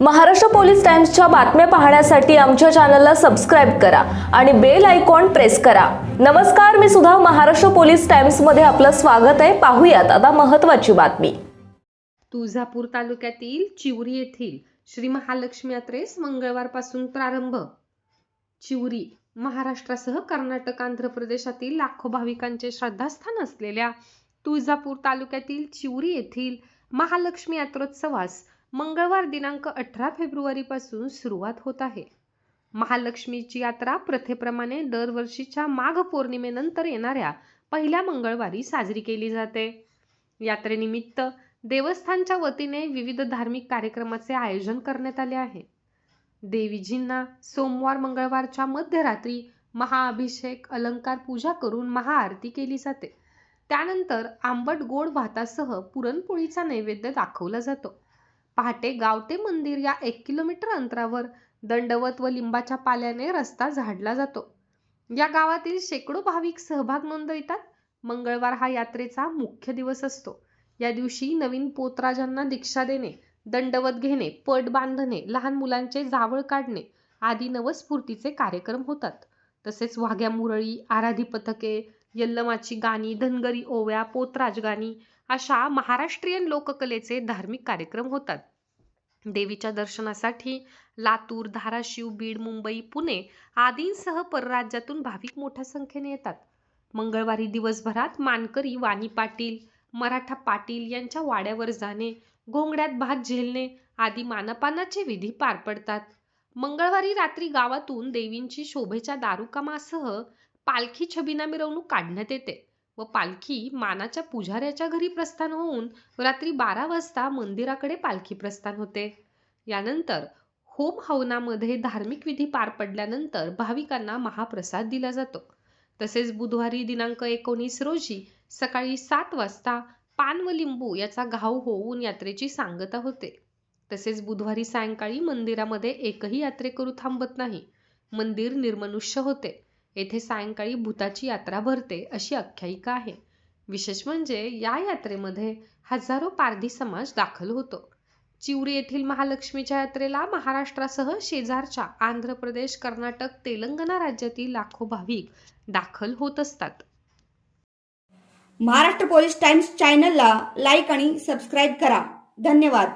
Maharashtra police टाइम्सच्या बातम्या पाहण्यासाठी आमच्या चॅनलला सबस्क्राईब करा आणि बेल आयकॉन प्रेस करा. नमस्कार मी सुद्धा महाराष्ट्र पोलीस टाइम्समध्ये आपलं स्वागत आहे. पाहूयात आता महत्त्वाची बातमी. तुळजापूर तालुक्यातील चिवरी येथील श्री महालक्ष्मी यात्रेस मंगळवारपासून प्रारंभ. चिवरी महाराष्ट्रासह कर्नाटक आंध्र प्रदेशातील लाखो भाविकांचे श्रद्धास्थान असलेल्या तुळजापूर तालुक्यातील चिवरी येथील महालक्ष्मी यात्रोत्सवास मंगळवार दिनांक अठरा फेब्रुवारीपासून सुरुवात होत आहे. महालक्ष्मीची यात्रा प्रथेप्रमाणे दरवर्षीच्या माघ पौर्णिमेनंतर येणाऱ्या पहिल्या मंगळवारी साजरी केली जाते. यात्रेनिमित्त देवस्थानच्या वतीने विविध धार्मिक कार्यक्रमाचे आयोजन करण्यात आले आहे. देवीजींना सोमवार मंगळवारच्या मध्यरात्री महाअभिषेक अलंकार पूजा करून महाआरती केली जाते. त्यानंतर आंबट गोड भातासह पुरणपोळीचा नैवेद्य दाखवला जातो. पहाटे गावते मंदिर या एक किलोमीटर अंतरावर दंडवत व लिंबाच्या पाल्याने रस्ता झाडला जातो. या गावातील शेकडो भाविक सहभाग नोंदवितात. मंगळवार हा यात्रेचा मुख्य दिवस असतो. या दिवशी नवीन पोतराजांना दीक्षा देणे दंडवत घेणे पट बांधणे लहान मुलांचे जावळ काढणे आदी नवस्फूर्तीचे कार्यक्रम होतात. तसेच वाघ्या मुरळी आराधी पथके यल्लमाची गाणी धनगरी ओव्या पोतराज गाणी अशा महाराष्ट्रीयन लोककलेचे धार्मिक कार्यक्रम होतात. देवीच्या दर्शनासाठी लातूर धाराशिव बीड मुंबई पुणे आदींसह परराज्यातून भाविक मोठ्या संख्येने येतात. मंगळवारी दिवसभरात मानकरी वाणी पाटील मराठा पाटील यांच्या वाड्यावर जाणे घोंगड्यात भात झेलणे आदी मानपानाचे विधी पार पडतात. मंगळवारी रात्री गावातून देवींची शोभेच्या दारुकामासह पालखी छबिना मिरवणूक काढण्यात येते. व पालखी मानाच्या पुजाऱ्याच्या घरी प्रस्थान होऊन रात्री बारा वाजता मंदिराकडे पालखी प्रस्थान होते. यानंतर होम हवनामध्ये धार्मिक विधी पार पडल्यानंतर भाविकांना महाप्रसाद दिला जातो. तसेच बुधवारी दिनांक एकोणीस रोजी सकाळी सात वाजता पान व लिंबू याचा घाव होऊन यात्रेची सांगता होते. तसेच बुधवारी सायंकाळी मंदिरामध्ये एकही यात्रेकरू थांबत नाही. मंदिर निर्मनुष्य होते. येथे सायंकाळी भूताची यात्रा भरते अशी आख्यायिका आहे. विशेष म्हणजे या यात्रेमध्ये हजारो पारधी समाज दाखल होतो. चिवरी येथील महालक्ष्मीच्या यात्रेला महाराष्ट्रासह शेजारच्या आंध्र प्रदेश कर्नाटक तेलंगणा राज्यातील लाखो भाविक दाखल होत असतात. महाराष्ट्र पोलीस टाइम्स चॅनलला लाईक आणि सबस्क्राईब करा. धन्यवाद.